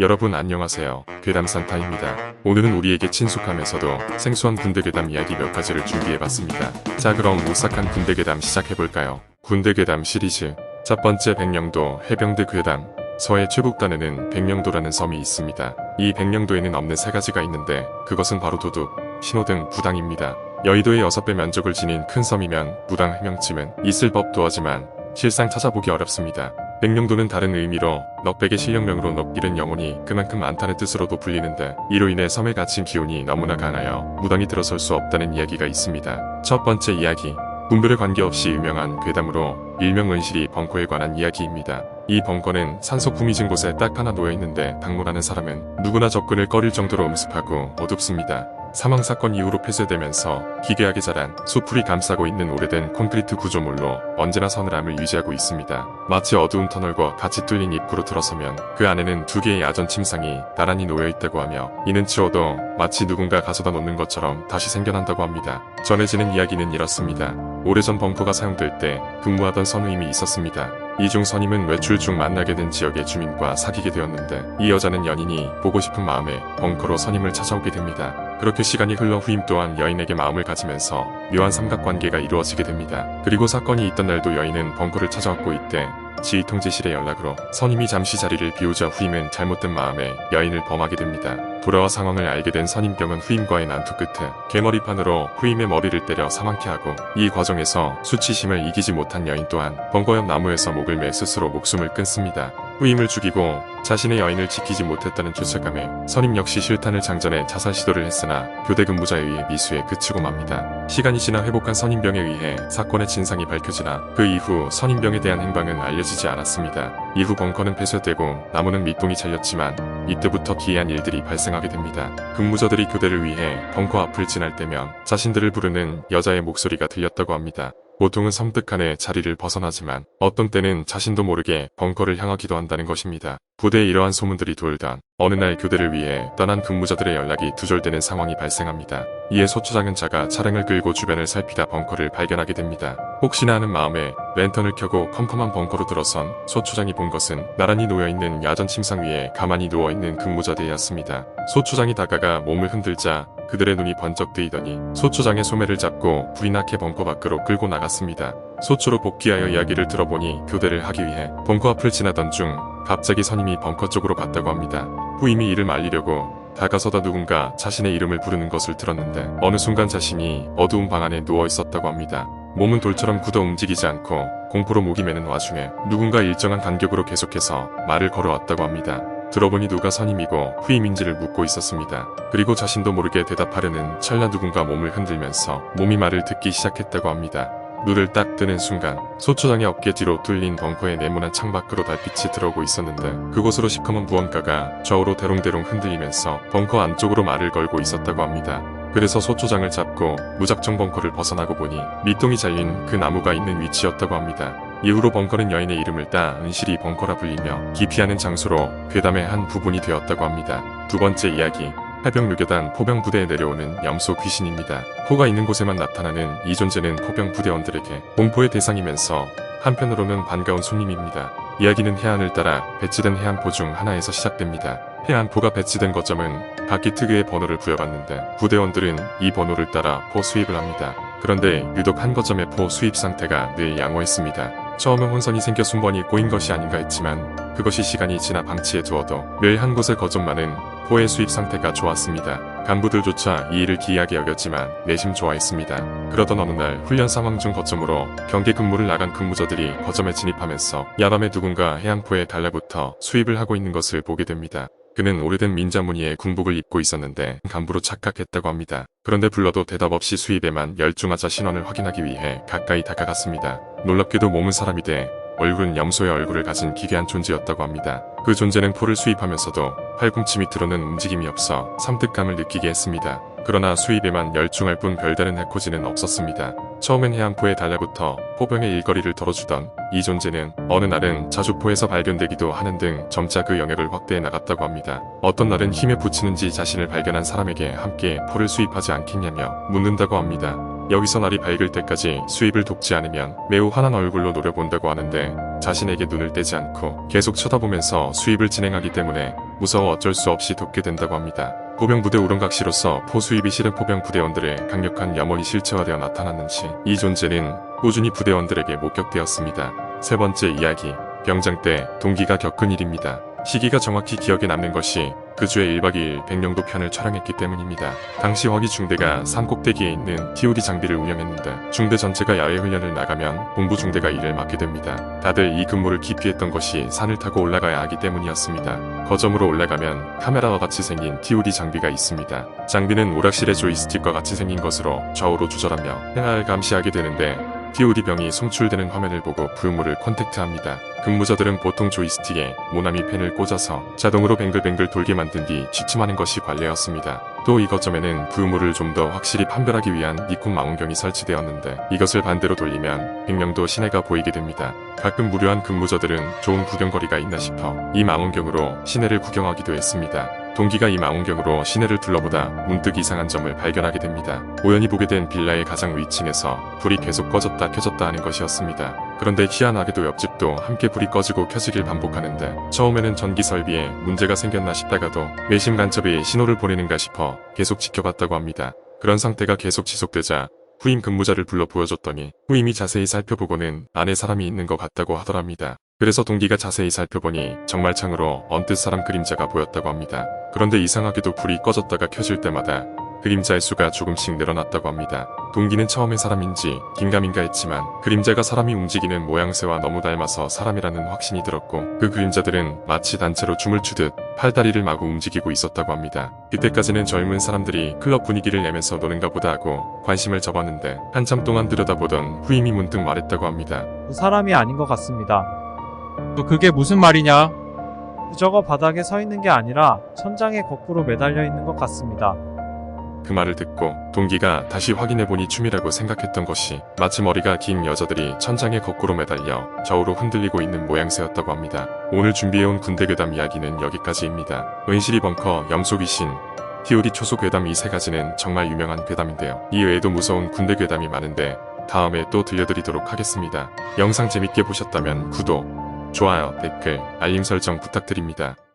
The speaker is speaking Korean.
여러분 안녕하세요. 괴담 산타입니다. 오늘은 우리에게 친숙하면서도 생소한 군대 괴담 이야기 몇 가지를 준비해봤습니다. 자 그럼 오싹한 군대 괴담 시작해볼까요? 군대 괴담 시리즈 첫 번째 백령도 해병대 괴담 서해 최북단에는 백령도라는 섬이 있습니다. 이 백령도에는 없는 세 가지가 있는데 그것은 바로 도둑, 신호등, 부당입니다. 여의도의 6배 면적을 지닌 큰 섬이면 부당 해명쯤은 있을 법도 하지만 실상 찾아보기 어렵습니다. 백령도는 다른 의미로 넉백의 실력명으로 넉일은 영혼이 그만큼 많다는 뜻으로도 불리는데 이로 인해 섬에 갇힌 기운이 너무나 강하여 무당이 들어설 수 없다는 이야기가 있습니다. 첫 번째 이야기 분별에 관계없이 유명한 괴담으로 일명 은실이 벙커에 관한 이야기입니다. 이 벙커는 산소 품이 진 곳에 딱 하나 놓여 있는데 방문하는 사람은 누구나 접근을 꺼릴 정도로 음습하고 어둡습니다. 사망 사건 이후로 폐쇄되면서 기괴하게 자란 수풀이 감싸고 있는 오래된 콘크리트 구조물로 언제나 서늘함을 유지하고 있습니다. 마치 어두운 터널과 같이 뚫린 입구로 들어서면 그 안에는 두 개의 야전 침상이 나란히 놓여 있다고 하며 이는 치워도 마치 누군가 가져다 놓는 것처럼 다시 생겨난다고 합니다. 전해지는 이야기는 이렇습니다. 오래전 벙커가 사용될 때 근무하던 선우임이 있었습니다. 이중 선임은 외출 중 만나게 된 지역의 주민과 사귀게 되었는데 이 여자는 연인이 보고 싶은 마음에 벙커로 선임을 찾아오게 됩니다. 그렇게 시간이 흘러 후임 또한 여인에게 마음을 가지면서 묘한 삼각관계가 이루어지게 됩니다. 그리고 사건이 있던 날도 여인은 벙커를 찾아왔고 이때 지휘 통제실의 연락으로 선임이 잠시 자리를 비우자 후임은 잘못된 마음에 여인을 범하게 됩니다. 돌아와 상황을 알게 된 선임병은 후임과의 난투 끝에 개머리판으로 후임의 머리를 때려 사망케 하고 이 과정에서 수치심을 이기지 못한 여인 또한 옆 나무에서 목을 매 스스로 목숨을 끊습니다. 후임을 죽이고 자신의 여인을 지키지 못했다는 죄책감에 선임 역시 실탄을 장전해 자살 시도를 했으나 교대 근무자에 의해 미수에 그치고 맙니다. 시간이 지나 회복한 선임병에 의해 사건의 진상이 밝혀지나 그 이후 선임병에 대한 행방은 알려지지 않았습니다. 이후 벙커는 폐쇄되고 나무는 밑동이 잘렸지만 이때부터 기이한 일들이 발생하게 됩니다. 근무자들이 교대를 위해 벙커 앞을 지날 때면 자신들을 부르는 여자의 목소리가 들렸다고 합니다. 보통은 섬뜩한에 자리를 벗어나지만 어떤 때는 자신도 모르게 벙커를 향하기도 한다는 것입니다. 부대에 이러한 소문들이 돌던 어느 날 교대를 위해 떠난 근무자들의 연락이 두절되는 상황이 발생합니다. 이에 소초장은 자가 차량을 끌고 주변을 살피다 벙커를 발견하게 됩니다. 혹시나 하는 마음에 랜턴을 켜고 컴컴한 벙커로 들어선 소초장이 본 것은 나란히 놓여있는 야전 침상 위에 가만히 누워있는 근무자들이었습니다. 소초장이 다가가 몸을 흔들자 그들의 눈이 번쩍 뜨이더니 소초장의 소매를 잡고 불이 나게 벙커 밖으로 끌고 나갔습니다. 소초로 복귀하여 이야기를 들어보니 교대를 하기 위해 벙커 앞을 지나던 중 갑자기 선임이 벙커 쪽으로 갔다고 합니다. 후임이 이를 말리려고 다가서다 누군가 자신의 이름을 부르는 것을 들었는데 어느 순간 자신이 어두운 방 안에 누워 있었다고 합니다. 몸은 돌처럼 굳어 움직이지 않고 공포로 목이 메는 와중에 누군가 일정한 간격으로 계속해서 말을 걸어왔다고 합니다. 들어보니 누가 선임이고 후임인지를 묻고 있었습니다. 그리고 자신도 모르게 대답하려는 찰나 누군가 몸을 흔들면서 몸이 말을 듣기 시작했다고 합니다. 눈을 딱 뜨는 순간 소초장의 어깨 뒤로 뚫린 벙커의 네모난 창밖으로 달빛이 들어오고 있었는데 그곳으로 시커먼 무언가가 좌우로 대롱대롱 흔들리면서 벙커 안쪽으로 말을 걸고 있었다고 합니다. 그래서 소초장을 잡고 무작정 벙커를 벗어나고 보니 밑동이 잘린 그 나무가 있는 위치였다고 합니다. 이후로 벙커는 여인의 이름을 따 은실이 벙커라 불리며 기피하는 장소로 괴담의 한 부분이 되었다고 합니다. 두 번째 이야기 해병 유교단 포병 부대에 내려오는 염소 귀신입니다. 포가 있는 곳에만 나타나는 이 존재는 포병 부대원들에게 공포의 대상이면서 한편으로는 반가운 손님입니다. 이야기는 해안을 따라 배치된 해안포 중 하나에서 시작됩니다. 해안포가 배치된 거점은 각기 특유의 번호를 부여받는데 부대원들은 이 번호를 따라 포 수입을 합니다. 그런데 유독 한 거점의 포 수입 상태가 늘 양호했습니다. 처음은 혼선이 생겨 순번이 꼬인 것이 아닌가 했지만 그것이 시간이 지나 방치해 두어도 늘한 곳의 거점만은 포의 수입 상태가 좋았습니다. 간부들조차 이 일을 기이하게 여겼지만 내심 좋아했습니다. 그러던 어느 날 훈련 상황 중 거점으로 경계 근무를 나간 근무자들이 거점에 진입하면서 야밤에 누군가 해안포에 달라붙어 수입을 하고 있는 것을 보게 됩니다. 그는 오래된 민자무늬의 군복을 입고 있었는데 간부로 착각했다고 합니다. 그런데 불러도 대답 없이 수입에만 열중하자 신원을 확인하기 위해 가까이 다가갔습니다. 놀랍게도 몸은 사람이 돼 얼굴은 염소의 얼굴을 가진 기괴한 존재였다고 합니다. 그 존재는 포를 수입하면서도 팔꿈치 밑으로는 움직임이 없어 섬뜩감을 느끼게 했습니다. 그러나 수입에만 열중할 뿐 별다른 해코지는 없었습니다. 처음엔 해안포에 달라붙어 포병의 일거리를 덜어주던 이 존재는 어느 날은 자주포에서 발견되기도 하는 등 점차 그 영역을 확대해 나갔다고 합니다. 어떤 날은 힘에 부치는지 자신을 발견한 사람에게 함께 포를 수입하지 않겠냐며 묻는다고 합니다. 여기서 날이 밝을 때까지 수입을 돕지 않으면 매우 환한 얼굴로 노려본다고 하는데 자신에게 눈을 떼지 않고 계속 쳐다보면서 수입을 진행하기 때문에 무서워 어쩔 수 없이 돕게 된다고 합니다. 포병부대 우렁각시로서 포수입이 싫은 포병 부대원들의 강력한 염원이 실체화되어 나타났는지 이 존재는 꾸준히 부대원들에게 목격되었습니다. 세 번째 이야기 병장 때 동기가 겪은 일입니다. 시기가 정확히 기억에 남는 것이 그 주에 1박 2일 백령도 편을 촬영했기 때문입니다. 당시 허기 중대가 산 꼭대기에 있는 TOD 장비를 운영했는데 중대 전체가 야외 훈련을 나가면 본부 중대가 이를 맡게 됩니다. 다들 이 근무를 기피했던 것이 산을 타고 올라가야 하기 때문이었습니다. 거점으로 올라가면 카메라와 같이 생긴 TOD 장비가 있습니다. 장비는 오락실의 조이스틱과 같이 생긴 것으로 좌우로 조절하며 행하를 감시하게 되는데 TOD 병이 송출되는 화면을 보고 부유물을 컨택트합니다. 근무자들은 보통 조이스틱에 모나미 펜을 꽂아서 자동으로 뱅글뱅글 돌게 만든 뒤 취침하는 것이 관례였습니다. 또이 거점에는 부유물을 좀 더 확실히 판별하기 위한 니콘 망원경이 설치되었는데 이것을 반대로 돌리면 백령도 시내가 보이게 됩니다. 가끔 무료한 근무자들은 좋은 구경거리가 있나 싶어 이 망원경으로 시내를 구경하기도 했습니다. 동기가 이 망원경으로 시내를 둘러보다 문득 이상한 점을 발견하게 됩니다. 우연히 보게 된 빌라의 가장 위층에서 불이 계속 꺼졌다 켜졌다 하는 것이었습니다. 그런데 희한하게도 옆집도 함께 불이 꺼지고 켜지길 반복하는데 처음에는 전기 설비에 문제가 생겼나 싶다가도 외심 간첩이 신호를 보내는가 싶어 계속 지켜봤다고 합니다. 그런 상태가 계속 지속되자 후임 근무자를 불러 보여줬더니 후임이 자세히 살펴보고는 안에 사람이 있는 것 같다고 하더랍니다. 그래서 동기가 자세히 살펴보니 정말 창으로 언뜻 사람 그림자가 보였다고 합니다. 그런데 이상하게도 불이 꺼졌다가 켜질 때마다 그림자의 수가 조금씩 늘어났다고 합니다. 동기는 처음에 사람인지 긴가민가 했지만 그림자가 사람이 움직이는 모양새와 너무 닮아서 사람이라는 확신이 들었고 그 그림자들은 마치 단체로 춤을 추듯 팔다리를 마구 움직이고 있었다고 합니다. 그때까지는 젊은 사람들이 클럽 분위기를 내면서 노는가 보다 하고 관심을 접었는데 한참 동안 들여다보던 후임이 문득 말했다고 합니다. 그 사람이 아닌 것 같습니다. 또 그게 무슨 말이냐? 저거 바닥에 서 있는 게 아니라 천장에 거꾸로 매달려 있는 것 같습니다. 그 말을 듣고 동기가 다시 확인해보니 춤이라고 생각했던 것이 마치 머리가 긴 여자들이 천장에 거꾸로 매달려 좌우로 흔들리고 있는 모양새였다고 합니다. 오늘 준비해온 군대 괴담 이야기는 여기까지입니다. 은실이 벙커, 염소 귀신, TOD 초소 괴담 이 세 가지는 정말 유명한 괴담인데요. 이 외에도 무서운 군대 괴담이 많은데 다음에 또 들려드리도록 하겠습니다. 영상 재밌게 보셨다면 구독, 좋아요, 댓글, 알림 설정 부탁드립니다.